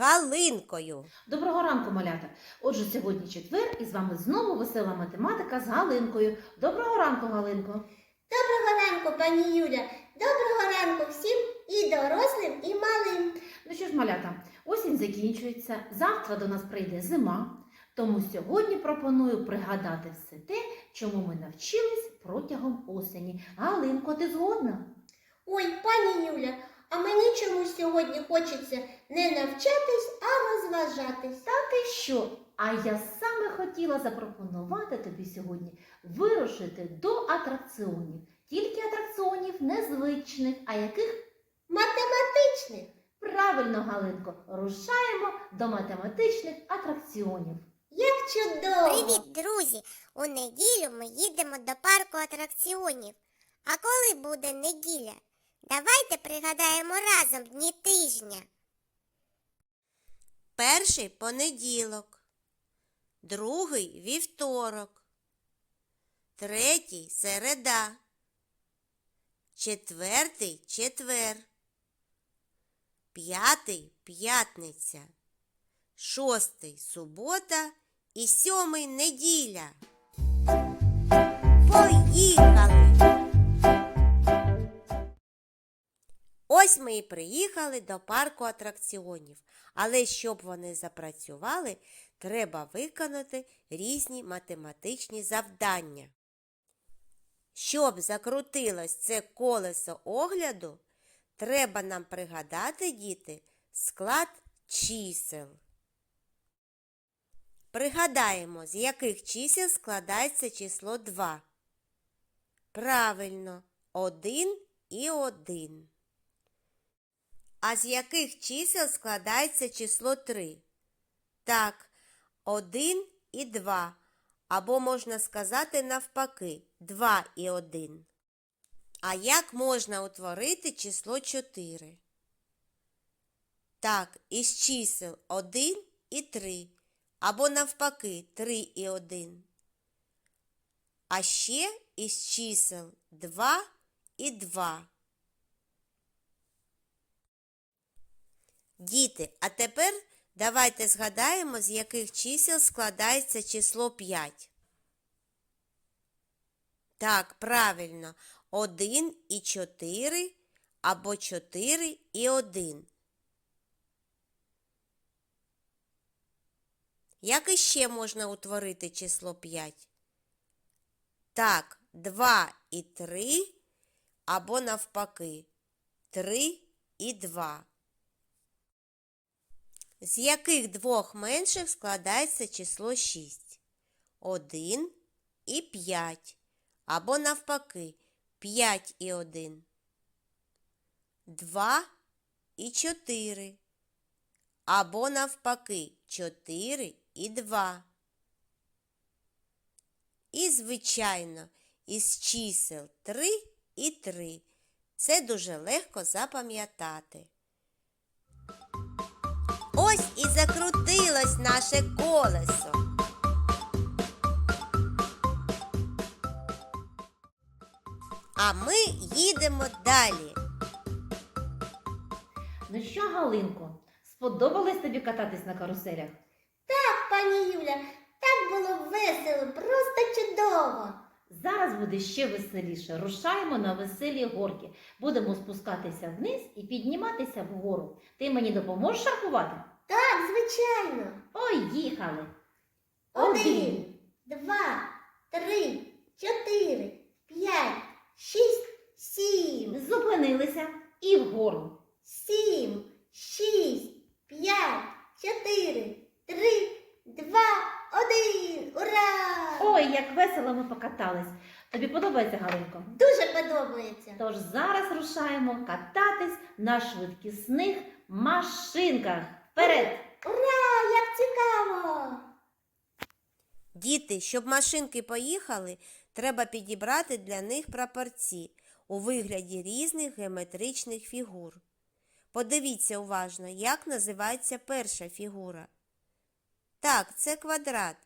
ялинкою. Доброго ранку, малята! Отже, сьогодні четвер і з вами знову весела математика з Галинкою. Доброго ранку, Галинко! Доброго ранку, пані Юля. Доброго ранку всім і дорослим, і малим. Ну що ж, малята, осінь закінчується, завтра до нас прийде зима. Тому сьогодні пропоную пригадати все те, чому ми навчились протягом осені. Галинко, ти згодна? Ой, пані Юля, а мені чомусь сьогодні хочеться не навчатись, а розважатись. Та ти що? А я саме хотіла запропонувати тобі сьогодні вирушити до атракціонів. Тільки атракціонів незвичних, а яких Математичних. правильно, Галинко, рушаємо до математичних атракціонів. Як чудово! Привіт, друзі! У неділю ми їдемо до парку атракціонів. А коли буде неділя? Давайте пригадаємо разом дні тижня. Перший понеділок, другий вівторок, третій середа, четвертий четвер, п'ятий п'ятниця, шостий субота і сьомий неділя. Поїхали! Ось ми і приїхали до парку атракціонів. Але щоб вони запрацювали, треба виконати різні математичні завдання. Щоб закрутилось це колесо огляду, треба нам пригадати, діти, склад чисел. Пригадаємо, з яких чисел складається число 2. Правильно, 1 і 1. А з яких чисел складається число 3? Так, 1 і 2. Або можна сказати навпаки 2 і 1. А як можна утворити число 4? Так, із чисел 1 і 3. Або навпаки 3 і 1. А ще із чисел 2 і 2. Діти, а тепер давайте згадаємо, з яких чисел складається число 5. Так, правильно, 1 і 4 або 4 і 1. Як іще можна утворити число 5? Так, 2 і 3 або навпаки 3 і 2. З яких двох менших складається число 6? 1 і 5. Або навпаки 5 і 1. 2 і 4. Або навпаки 4 і 2. І, звичайно, із чисел 3 і 3. Це дуже легко запам'ятати. І закрутилось наше колесо. А ми їдемо далі. Ну що, Галинко, сподобалось тобі кататись на каруселях? Так, пані Юля, так було весело, просто чудово. Зараз буде ще веселіше. Рушаємо на веселі горки. Будемо спускатися вниз і підніматися вгору. Ти мені допоможеш рахувати? Так, звичайно. Поїхали! Один, два, три, чотири, п'ять, шість, сім, Зупинилися і вгору. сім, шість, п'ять, чотири, три, два, один. Ура! Ой, як весело ми покатались. Тобі подобається, Галинко? Дуже подобається. Тож зараз рушаємо кататись на швидкісних машинках. Вперед! Ура! Як цікаво! Діти, щоб машинки поїхали, треба підібрати для них прапорці у вигляді різних геометричних фігур. Подивіться уважно, як називається перша фігура. Так, це квадрат.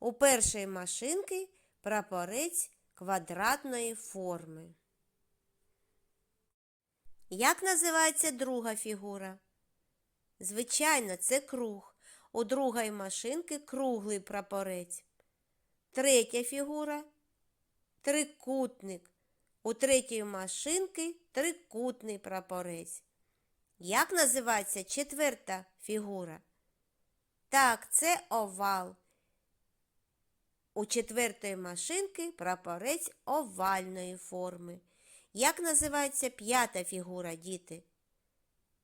У першої машинки прапорець квадратної форми. Як називається друга фігура? Звичайно, це круг. У другої машинки круглий прапорець. Третя фігура трикутник. У третьої машинки трикутний прапорець. Як називається четверта фігура? Так, це овал. У четвертої машинки прапорець овальної форми. Як називається п'ята фігура, діти?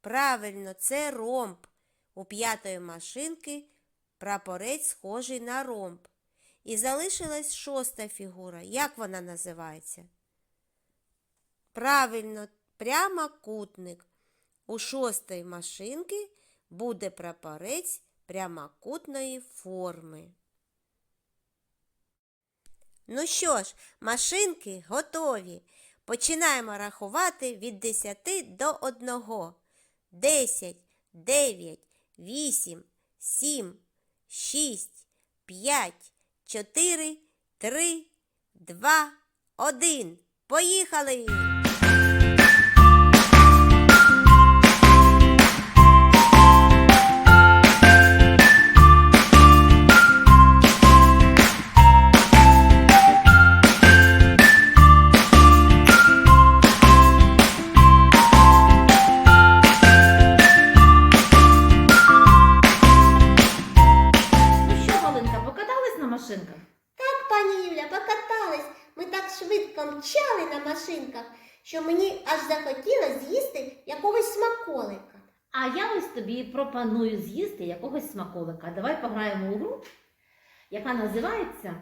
Правильно, це ромб. У п'ятої машинки прапорець схожий на ромб. І залишилась шоста фігура. Як вона називається? Правильно, прямокутник. У шостої машинки буде прапорець прямокутної форми. Ну що ж, машинки готові. Починаємо рахувати від 10 до 1. 10, 9, 8, 7, 6, 5, 4, 3, 2, 1. Поїхали! Захотілося з'їсти якогось смаколика. А я ось тобі пропоную з'їсти якогось смаколика. Давай пограємо у гру, яка називається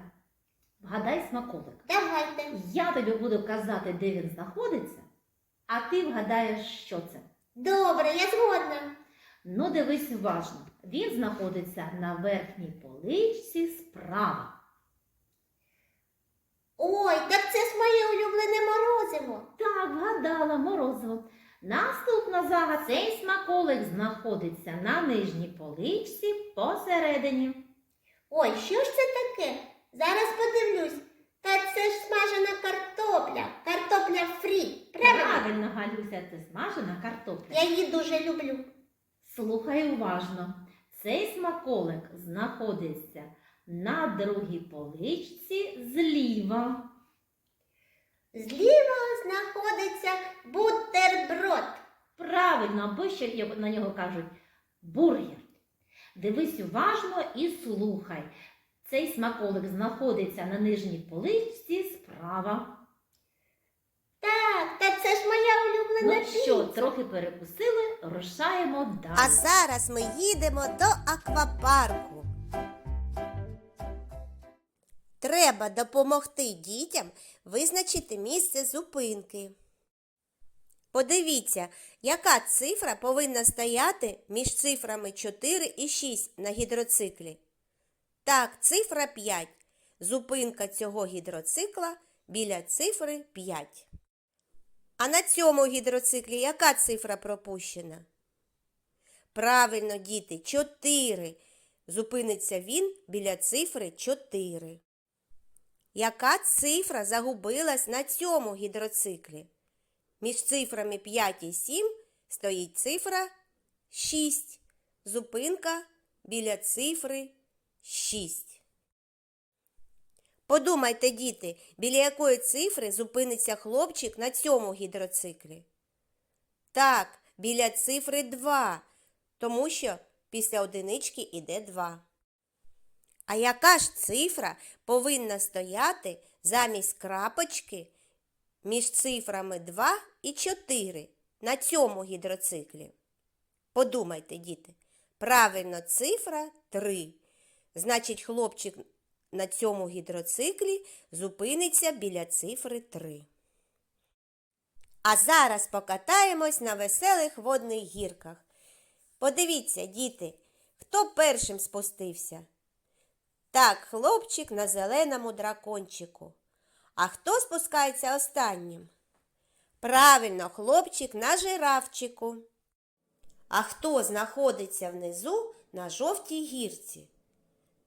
Вгадай смаколик. Давайте. Я тобі буду казати, де він знаходиться, а ти вгадаєш, що це. Добре, я згодна. Ну, дивись уважно. Він знаходиться на верхній поличці справа. Ой, так це ж моє улюблене морозиво. Так, вгадала морозиво. Наступна зага цей смаколик знаходиться на нижній поличці посередині. Ой, що ж це таке? Зараз подивлюсь. Та це ж смажена картопля. Картопля фрі. Правильно? Правильно, Галюся, це смажена картопля. Я її дуже люблю. Слухай уважно. Цей смаколик знаходиться на другій поличці зліва. Зліва знаходиться бутерброд. Правильно, або ще на нього кажуть бургер. Дивись уважно і слухай. Цей смаколик знаходиться на нижній поличці справа. Так, та це ж моя улюблена Ну що, трохи перекусили, рушаємо далі. А зараз ми їдемо до аквапарку. Треба допомогти дітям визначити місце зупинки. Подивіться, яка цифра повинна стояти між цифрами 4 і 6 на гідроциклі. Так, цифра 5. Зупинка цього гідроцикла біля цифри 5. А на цьому гідроциклі яка цифра пропущена? Правильно, діти, 4. Зупиниться він біля цифри 4. Яка цифра загубилась на цьому гідроциклі? Між цифрами 5 і 7 стоїть цифра 6. Зупинка біля цифри 6. Подумайте, діти, біля якої цифри зупиниться хлопчик на цьому гідроциклі? Так, біля цифри 2, тому що після одинички іде 2. А яка ж цифра повинна стояти замість крапочки між цифрами 2 і 4 на цьому гідроциклі? Подумайте, діти. Правильно, цифра 3. Значить, хлопчик на цьому гідроциклі зупиниться біля цифри 3. А зараз покатаємось на веселих водних гірках. Подивіться, діти, хто першим спустився? Так, хлопчик на зеленому дракончику. А хто спускається останнім? Правильно, хлопчик на жирафчику. А хто знаходиться внизу на жовтій гірці?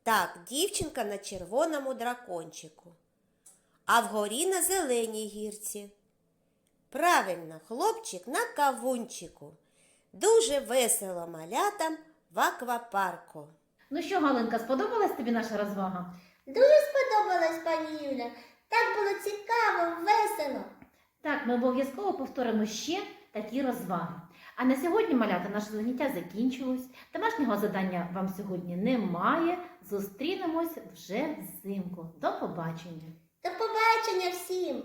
Так, дівчинка на червоному дракончику. А вгорі на зеленій гірці. Правильно, хлопчик на кавунчику. дуже весело малятам в аквапарку. Ну що, Галинка, сподобалась тобі наша розвага? Дуже сподобалась, пані Юля. Так було цікаво, весело. Так, ми обов'язково повторимо ще такі розваги. А на сьогодні, малята, наше заняття закінчилось. Домашнього завдання вам сьогодні немає. Зустрінемось вже взимку. До побачення! До побачення всім!